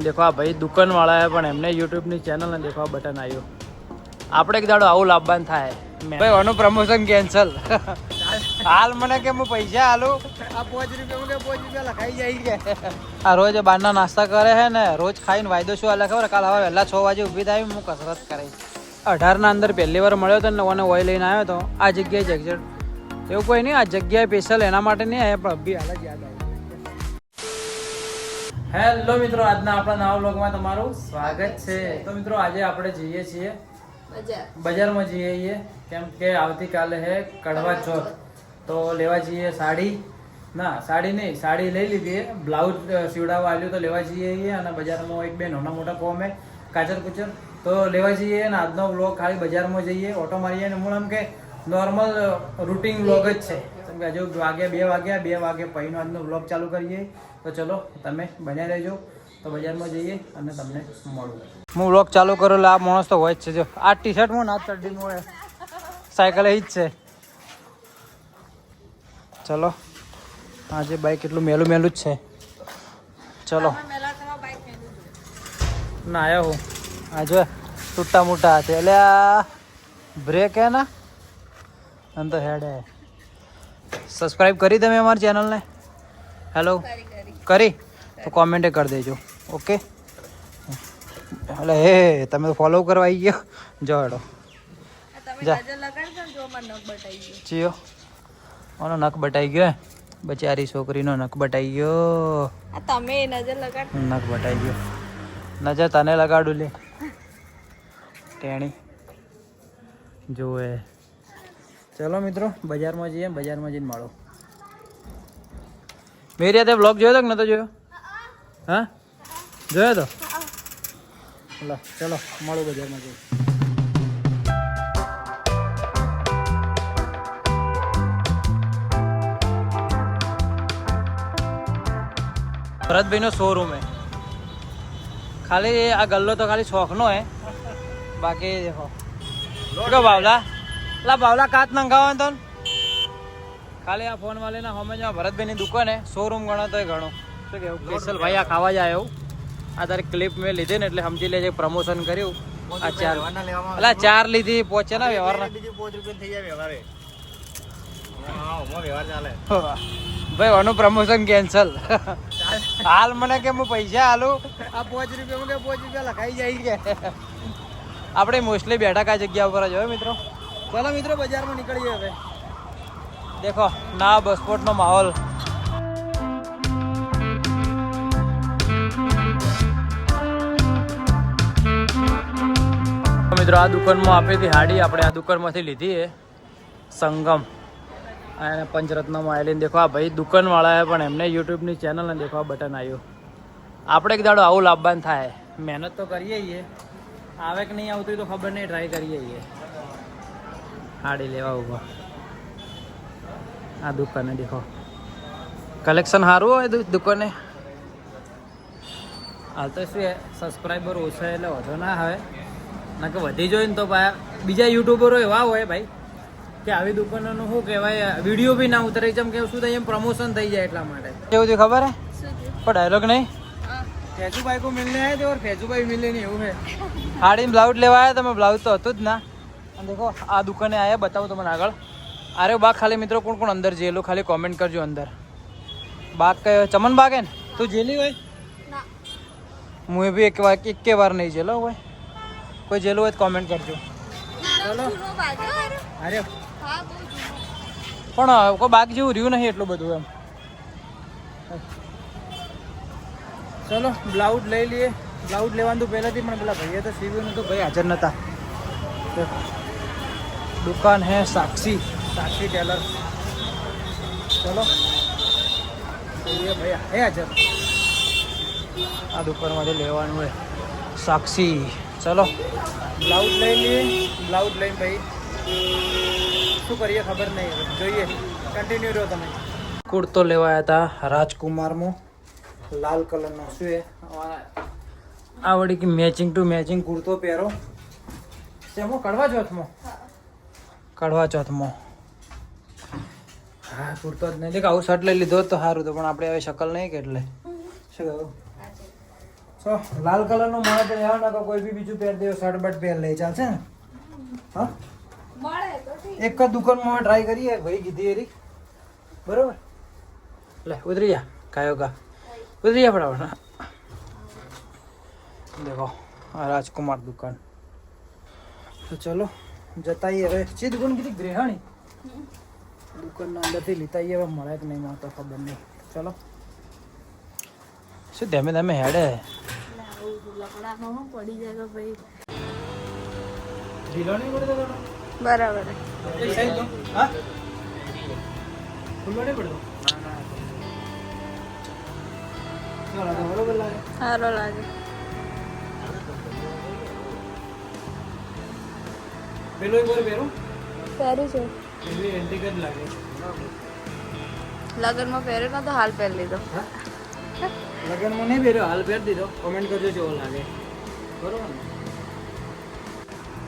દેખો આ ભાઈ દુકાન વાળા હે પણ એમને યુટ્યુબની ચેનલ ને દેખો આ બટન આવ્યું આપણે એક દાડો આવું લાભવાન થાય. ભાઈ આનું પ્રમોશન કેન્સલ હાલ મને કે હું પૈસા હાલુ આ પાંચ રૂપિયા કે પાંચ રૂપિયા લખાઈ જાય કે આ રોજ બહારના નાસ્તા કરે છે ને રોજ ખાઈને વાયદો શું હાલે ખબર? કાલ હવે વહેલા છ વાગે ઊભી થાય હું કસરત કરી અઢારના અંદર પહેલી વાર મળ્યો હતો ને ઓને ઓય લઈને આવ્યો હતો આ જગ્યાએ જ એક્ઝેક્ટ એવું કોઈ નહીં આ જગ્યાએ સ્પેશિયલ એના માટે નહીં આવ્યા પણ અભી હાલ જ યાદ આવ્યું હેલો મિત્રો આજના આપણા નવા બ્લોગમાં તમારું સ્વાગત છે. તો મિત્રો આજે આપણે જઈએ છીએ બજારમાં જઈએ છીએ. કેમ કે આવતીકાલે હે કડવા ચોથ. તો લેવા જઈએ સાડી. ના સાડી નહીં સાડી લઈ લીધી બ્લાઉઝ સીવડાવવા આવ્યું તો લેવા જઈએ છીએ અને બજારમાં એક બે નાના મોટા કોમ હે કાચર કુચર. તો લેવા જઈએ અને આજનો વ્લોગ ખાલી બજારમાં જઈએ. ઓટો મારીએ અને હું એમ કે નોર્મલ રૂટિન વ્લોગ જ છે. હજુ વાગ્યા, બે વાગ્યા, બે વાગે પહીનો આજનો બ્લોગ ચાલુ કરીએ, તો ચલો, તમે બન્યા રહેજો. તો બજારમાં જઈએ અને તમને મળું. હું બ્લોગ ચાલુ કરું, એટલે આ માણસ તો હોય જ છે. જો, આ ટી શર્ટમાં ના ચડ્ડી હોય સાયકલ એ જ છે. ચલો, આજે બાઈક એટલું મેલું મેલું જ છે. ચલો. ના આવ્યો હું. આ જો ટૂટા મોટા છે. એટલે આ બ્રેક હે ના અને તો હેડ હે. સબસ્ક્રાઈબ કરી તમે અમારી ચેનલને? હેલો કરી તો કોમેન્ટ કરી દેજો. ઓકે એટલે હે તમે તો ફોલો કરવા આવી ગયો. જો હેડો. જીઓ ઓનો નખ બટાઈ ગયો. બચારી છોકરીનો નખ બટાઈ ગયો. તમે નજર લગાડ. નખ બટાઈ ગયો. નજર તને લગાડું લે. ટેણી. જોવે ચલો મિત્રો, બજારમાં જઈએ, બજારમાં જઈને મળો. મેરી તે બ્લોગ જોયો તો કે નતો જોયો? હા? જોયો તો? ચલો ચલો, મળો બજારમાં જઈએ. ભરતભાઈનો શોરૂમ હે. ખાલી આ ગલ્લો તો ખાલી શોખનો હે. બાકી દેખો ભાવલા? લા બાવલા કાચ નંખાવો તો ખાલી આ ફોન વાલે ના હોમેજમાં ભરતભાઈની દુકાન શોરૂમ ગણો તોય ઘણો શું કેવું સ્પેશિયલ ભાઈ આ ખાવા જાય એવું. આ તારી ક્લિપ મેં લીધી ને એટલે સમજી લેજે પ્રમોશન કર્યું. આ ચાર લીધી પહોંચે ને વ્યવહાર ભાઈ આનું પ્રમોશન કેન્સલ હાલ મને કે હું પૈસા હાલું આ પાંચ રૂપિયા કે પાંચ રૂપિયા લખાઈ જાય કે? આપણે મોસ્ટલી બેઠા કા જગ્યા ઉપર જ હોય મિત્રો. ચાલો મિત્રો બજારમાં નીકળીએ હવે. દેખો, ના બસપોર્ટનો માહોલ. મિત્રો, આ દુકાનમાં આપી હતી હાડી આપણે આ દુકાનમાંથી લીધી એ સંગમ. અને પંચરત્નમાં આવેલી. દેખો, આ ભાઈ દુકાનવાળા પણ એમને યુટ્યુબની ચેનલને દેખો, આ બટન આવ્યું આપણે એક દાડો આવું લાભવાન થાય. મહેનત તો કરીએ છીએ. આવે કે નહીં આવતું તો ખબર નહીં ટ્રાય કરીએ છીએ. સાડી લેવા ઊભો આ દુકાને દેખો. કલેક્શન સારું હોય દુકાને? હાલ તો શું સબસ્ક્રાઈબર ઓછા એટલે વધો ના હવે ના કે વધી જોઈને તો ભાઈ બીજા યુટ્યુબરો એવા હોય ભાઈ કે આવી દુકાનોનું શું કહેવાય વીડિયો બી ના ઉતરે. જેમ કે શું થાય એમ પ્રમોશન થઈ જાય એટલા માટે. કેવું છે ખબર હે? પણ ડાયલોગ નહીં? ફેજુભાઈ કો મિલને આયા તે ઓર ફેજુભાઈ મિલે એવું હે. હાડી બ્લાઉઝ લેવા આવ્યા તમે બ્લાઉઝ તો હતું જ ના. અને દેખો આ દુકાને આયા બતાવું તમને આગળ. અરે બાગ ખાલી મિત્રો કોણ કોણ અંદર જેલું ખાલી કોમેન્ટ કરજો અંદર. બાગ કયો? ચમન બાગ હે ને? તું જેલી હોય? હું બી એક વાર એક વાર નહીં જેલો હોય. કોઈ જેલું હોય તો કોમેન્ટ કરજો. ચલો. અરે. પણ કોઈ બાગ જેવું રહ્યું નહીં એટલું બધું એમ. ચલો બ્લાઉઝ લઈ લઈએ. બ્લાઉઝ લેવાનું તો પહેલાંથી પણ પેલા ભાઈએ તો સીવ્યું નહોતું ભાઈ હાજર નતા દુકાન साक्षी સાક્ષી. સાક્ષી ટેલર. ચલો. જોઈએ ભાઈ હે હાજર. આ દુકાનમાંથી લેવાનું હોય. સાક્ષી. ચલો. બ્લાઉઝ લઈ લઈએ. બ્લાઉઝ લઈને ભાઈ શું કરીએ ખબર નહીં. જોઈએ. કન્ટિન્યુ રહ્યો તમે. કુર્તો લેવાયા હતા રાજકુમારમાં લાલ કલરનો શું એ? આ વળી કે મેચિંગ ટુ મેચિંગ કુર્તો પહેરો. શેમો? કડવા ચોથમાં કડવા ચોથમાં હા પૂરતો જ નહીં. દેખ આવું શર્ટ લઈ લીધો તો સારું તો પણ આપણે હવે શકલ નહીં કે એટલે. શું કહું? સો લાલ કલરનો મળે તો લેવા નાખો કોઈ બી બીજું પહેર દેવો શર્ટ બટ પહેર લઈ ચાલશે ને? હા? એક જ દુકાનમાં ટ્રાય કરીએ ભાઈ કીધી એરી. બરોબર? લે ઉતરી જા કાયો કા. ઉતરી જા ફટાફટ દેખો આ રાજકુમાર દુકાન. તો ચલો. જતા આઈએ હવે. ચી દુકાન કીધી ગ્રેહાણી. દુકાનના અંદરથી લીતા હવે મળે કે નહીં મળતો ખબર નહીં. ચલો. શું ધીમે ધીમે હેડે? બરાબર. સારો સાઈડ પેલો એક વાર પહેરું. છું છે. એવી એન્ટિક જ લાગે. લગ્નમાં પહેર્યો તો હાલ પહેરી લીધો. લગનમાં નહીં પહેર્યો હાલ પહેર દીધો. કોમેન્ટ કરજો કેવો લાગે. બરોબર ને?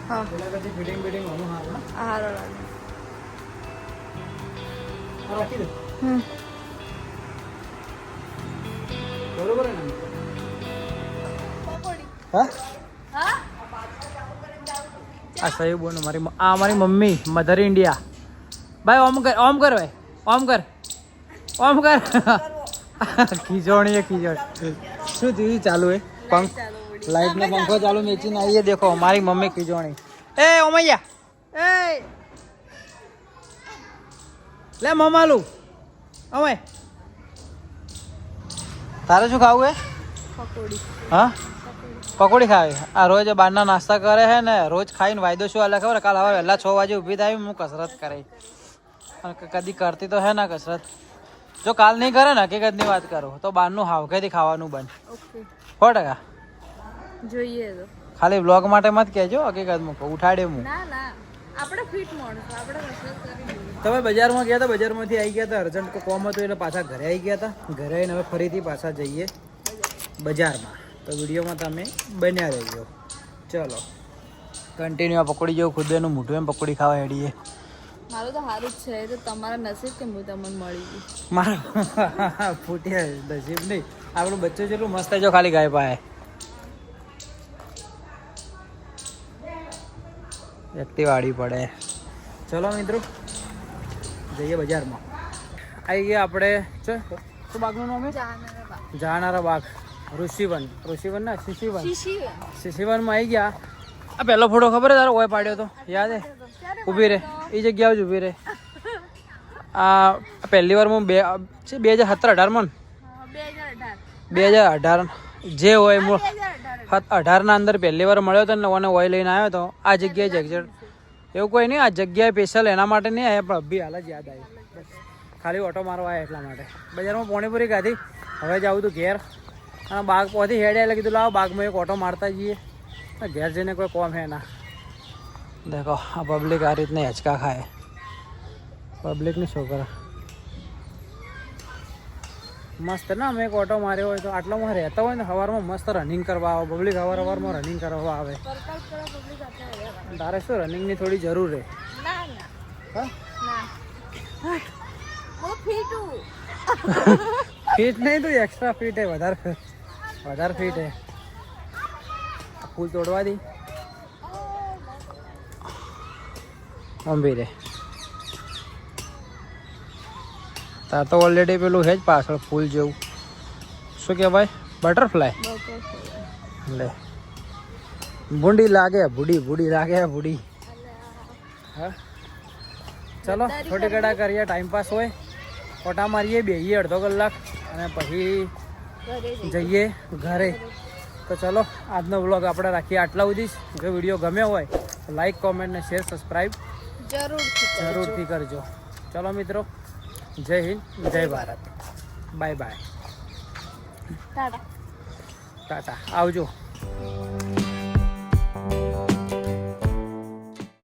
હા. પેલા પછી ફિટિંગ ફિટિંગ હોનું હાલ ના સારો લાગે. રાખી દો. હમ. બરોબર ને? હા? આ સહી બોનો મારી આ મારી મમ્મી મધર ઇન્ડિયા ભાઈ ઓમ કર ઓમ કર ભાઈ ઓમ કર ઓમ કર. ખીજોણી એ ખીજોણ. શું થયું ચાલુ હે પંખ લાઈટ નો પંખો ચાલુ મેચીને આવીએ દેખો મારી મમ્મી ખીજોણી. એ ઓમૈયા. એ. લે મમાલું. ઓમે. તારે શું ખાવું હે પકોડી. હા? પકોડી ખાવી આ રોજ બહારના નાસ્તા કરે છે ને રોજ ખાઈને વાયદો શું આલે ખબર? કાલ હવે વહેલા છ વાગે ઊભી થાય હું કસરત કરી. અને કદી કરતી તો હે ના કસરત. જો કાલ નહીં કરે ને હકીકતની વાત કરું તો બહારનું હાવખેથી ખાવાનું બંધ. ઓકે. સો ટકા. જોઈએ તો. ખાલી બ્લોગ માટે મત કહેજો હકીકતમાં મૂકો ઉઠાડે હું. ના ના. આપણે ફિટ માણસો આપણે કસરત કરી તમે બજારમાં ગયા હતા? બજારમાંથી આવી ગયા હતા? અર્જન્ટ કોમ હતું એટલે પાછા ઘરે આવી ગયા હતા? ઘરે આવીને હવે ફરીથી પાછા જઈએ બજારમાં. તો વિડીયોમાં તમે બન્યા રહેજો. ચલો. કન્ટિન્યુ આ પકોડી જેવું ખુદેનું મોઢું એમ પકોડી ખાવા હેડીએ. મારું તો સારું જ છે તો તમારા નસીબ કે હું તમને મળી ગઈ મારા ફૂટ્યા નસીબ નહીં. આપણું બચ્ચું જેટલું મસ્ત છે જો ખાલી ગાય પાય વ્યક્તિ વાળી પડે. ચલો મિત્રો જઈએ બજારમાં. આવી ગયા આપણે શું બાગનું નામ જાનારા બાગ ઋષિવન. ઋષિવન ના? શિશિવન. શિશિવનમાં આવી ગયા. આ પહેલો ફોટો ખબર તારો? ઓય પાડ્યો તો. યાદ હે? ઊભી રહે એ જગ્યા જ ઊભી રહે આ પહેલી વાર હું બે છે બે હજાર સત્તર અઢારમાં બે હજાર અઢાર. બે હજાર અઢાર. જે હોય મૂળ અઢાર. અઢારના અંદર પહેલી વાર મળ્યો હતો ને ઓને ઓય લઈને આવ્યો હતો આ જગ્યાએ જ એક્ઝેક્ટ એવું કોઈ નહીં આ જગ્યાએ સ્પેશિયલ એના માટે નહીં આવ્યા પણ અભી હાલ જ યાદ આવી. ખાલી ઓટો મારવા આવ્યા એટલા માટે. બજારમાં પોણીપુરી ખાધી. હવે જાઉં તું ઘેર. અને બાગ પહોંચી હેડે એટલે કીધું લાવો બાગમાં એક ઓટો મારતા જઈએ. ઘેર જઈને કોઈ કોમ હે ના. દેખો આ પબ્લિક આ રીતના હેચકા ખાય. પબ્લિકની છોકરા. મસ્ત ના અમે એક ઓટો માર્યો હોય તો આટલામાં રહેતા હોય ને સવારમાં મસ્ત રનિંગ કરવા આવે. પબ્લિક સવાર સવારમાં રનિંગ કરવા આવે. તારે શું રનિંગની થોડી જરૂર છે ના ના. હા? ના. હું ફિટ ફિટ નહીં તું એક્સ્ટ્રા ફિટ હે વધારે. વધારે ફીટ હે. ફૂલ તોડવા દી. અંબી રે તાર તો ઓલરેડી પેલું હે જ પાછળ ફૂલ જેવું. શું કહેવાય? બટરફ્લાય લે. ભૂંડી લાગે ભૂડી ભૂડી લાગે ભૂડી. હા? ચલો થોડી કડા કરીએ ટાઈમ પાસ હોય. ફોટા મારીએ બેહીએ અડધો કલાક અને પછી જઈએ ઘરે. તો ચલો આજનો વ્લોગ આપણે રાખીએ આટલા સુધી. જો વીડિયો ગમ્યો હોય તો લાઈક કોમેન્ટ ને શેર સબસ્ક્રાઈબ કરજો. જરૂરથી કરજો. ચલો મિત્રો જય હિન્દ જય ભારત. Bye bye Tata. ટાટા. આવજો.